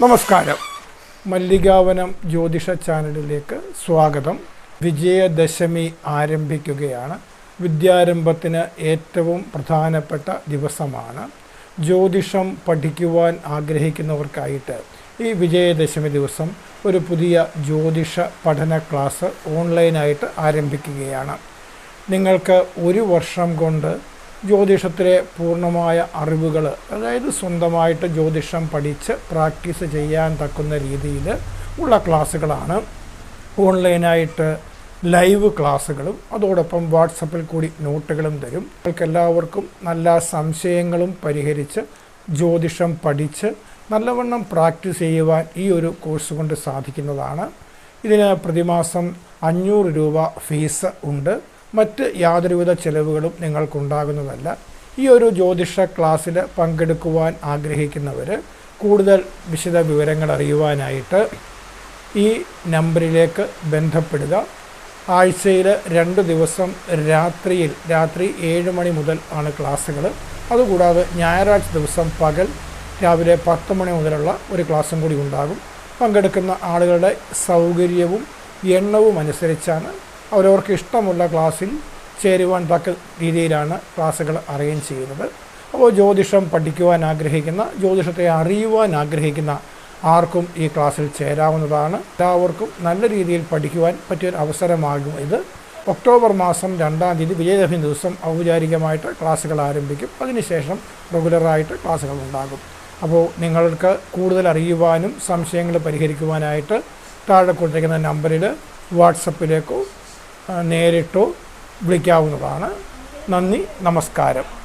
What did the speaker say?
നമസ്കാരം. മല്ലികാവനം ജ്യോതിഷ ചാനലിലേക്ക് സ്വാഗതം. വിജയദശമി ആരംഭിക്കുകയാണ്. വിദ്യാരംഭത്തിന് ഏറ്റവും പ്രധാനപ്പെട്ട ദിവസമാണ്. ജ്യോതിഷം പഠിക്കുവാൻ ആഗ്രഹിക്കുന്നവർക്കായിട്ട് ഈ വിജയദശമി ദിവസം ഒരു പുതിയ ജ്യോതിഷ പഠന ക്ലാസ് ഓൺലൈനായിട്ട് ആരംഭിക്കുകയാണ്. നിങ്ങൾക്ക് ഒരു വർഷം കൊണ്ട് ജ്യോതിഷത്തിലെ പൂർണമായ അറിവുകൾ അതായത് സ്വന്തമായിട്ട് ജ്യോതിഷം പഠിച്ച് പ്രാക്ടീസ് ചെയ്യാൻ തക്കുന്ന രീതിയിൽ ഉള്ള ക്ലാസ്സുകളാണ്. ഓൺലൈനായിട്ട് ലൈവ് ക്ലാസ്സുകളും അതോടൊപ്പം വാട്സപ്പിൽ കൂടി നോട്ടുകളും തരും. നിങ്ങൾക്ക് എല്ലാവർക്കും നല്ല സംശയങ്ങളും പരിഹരിച്ച് ജ്യോതിഷം പഠിച്ച് നല്ലവണ്ണം പ്രാക്ടീസ് ചെയ്യുവാൻ ഈ ഒരു കോഴ്സ് കൊണ്ട് സാധിക്കുന്നതാണ്. ഇതിന് പ്രതിമാസം അഞ്ഞൂറ് രൂപ ഫീസ് ഉണ്ട്. മറ്റ് യാതൊരുവിധ ചെലവുകളും നിങ്ങൾക്കുണ്ടാകുന്നതല്ല. ഈ ഒരു ജ്യോതിഷ ക്ലാസ്സിൽ പങ്കെടുക്കുവാൻ ആഗ്രഹിക്കുന്നവർ കൂടുതൽ വിശദ വിവരങ്ങൾ അറിയുവാനായിട്ട് ഈ നമ്പറിലേക്ക് ബന്ധപ്പെടുക. ആഴ്ചയിൽ രണ്ട് ദിവസം രാത്രിയിൽ രാത്രി ഏഴ് മണി മുതൽ ആണ് ക്ലാസ്സുകൾ അതുകൂടാതെ ഞായറാഴ്ച ദിവസം പകൽ രാവിലെ പത്ത് മണി മുതലുള്ള ഒരു ക്ലാസ്സും കൂടി ഉണ്ടാകും. പങ്കെടുക്കുന്ന ആളുകളുടെ സൗകര്യവും എണ്ണവും അനുസരിച്ചാണ് അവരവർക്ക് ഇഷ്ടമുള്ള ക്ലാസ്സിൽ ചേരുവാൻ തക്ക രീതിയിലാണ് ക്ലാസ്സുകൾ അറേഞ്ച് ചെയ്യുന്നത്. അപ്പോൾ ജ്യോതിഷം പഠിക്കുവാൻ ആഗ്രഹിക്കുന്ന ജ്യോതിഷത്തെ അറിയുവാൻ ആഗ്രഹിക്കുന്ന ആർക്കും ഈ ക്ലാസ്സിൽ ചേരാവുന്നതാണ്. എല്ലാവർക്കും നല്ല രീതിയിൽ പഠിക്കുവാൻ പറ്റിയൊരു അവസരമാകും ഇത്. ഒക്ടോബർ മാസം രണ്ടാം തീയതി വിജയദശമി ദിവസം ഔപചാരികമായിട്ട് ക്ലാസ്സുകൾ ആരംഭിക്കും. അതിനുശേഷം റെഗുലറായിട്ട് ക്ലാസ്സുകൾ ഉണ്ടാകും. അപ്പോൾ നിങ്ങൾക്ക് കൂടുതൽ അറിയുവാനും സംശയങ്ങൾ പരിഹരിക്കുവാനായിട്ട് താഴെ കൊടുത്തിരിക്കുന്ന നമ്പറിൽ വാട്സപ്പിലേക്കോ നേരിട്ടോ വിളിക്കാവുന്നതാണ്. നന്ദി നമസ്കാരം.